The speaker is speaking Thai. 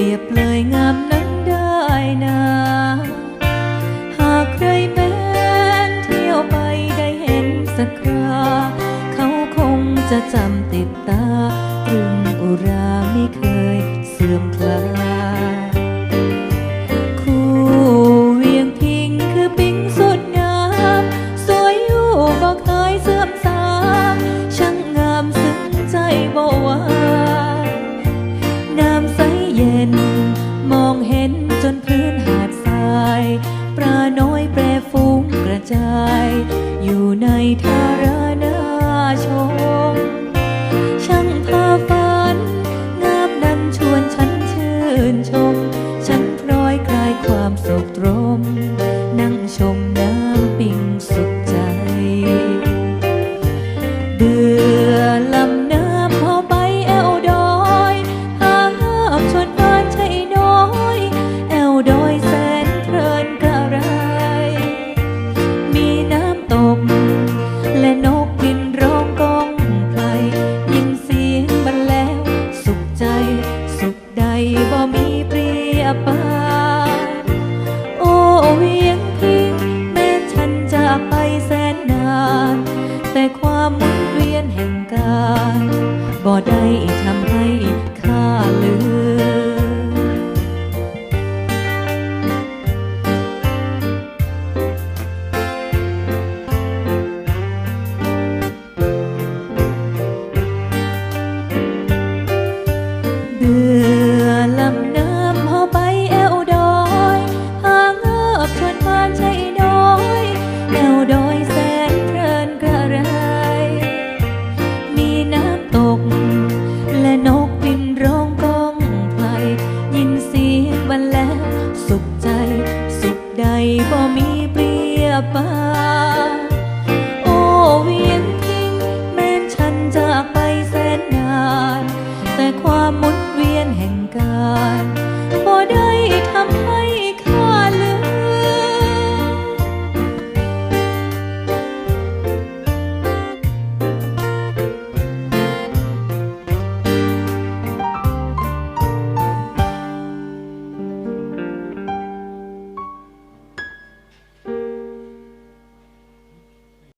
รียบเลยงามนั้นได้นาหากใครแม้นเที่ยวไปได้เห็นสักคราเขาคงจะจำติดตาตรึงอุราไม่เคยเสื่อมคลายายอยู่ในทารณาชม ช่างพาฝัน งามนั้นชวนฉันชื่นชม ฉันพลอยคลายความสศกตรม นั่งชมน้ำปิงสุดใจเบื่อ การบ่ได้ทำให้ข้าลืมเดือ หมุนเวียนแห่งการ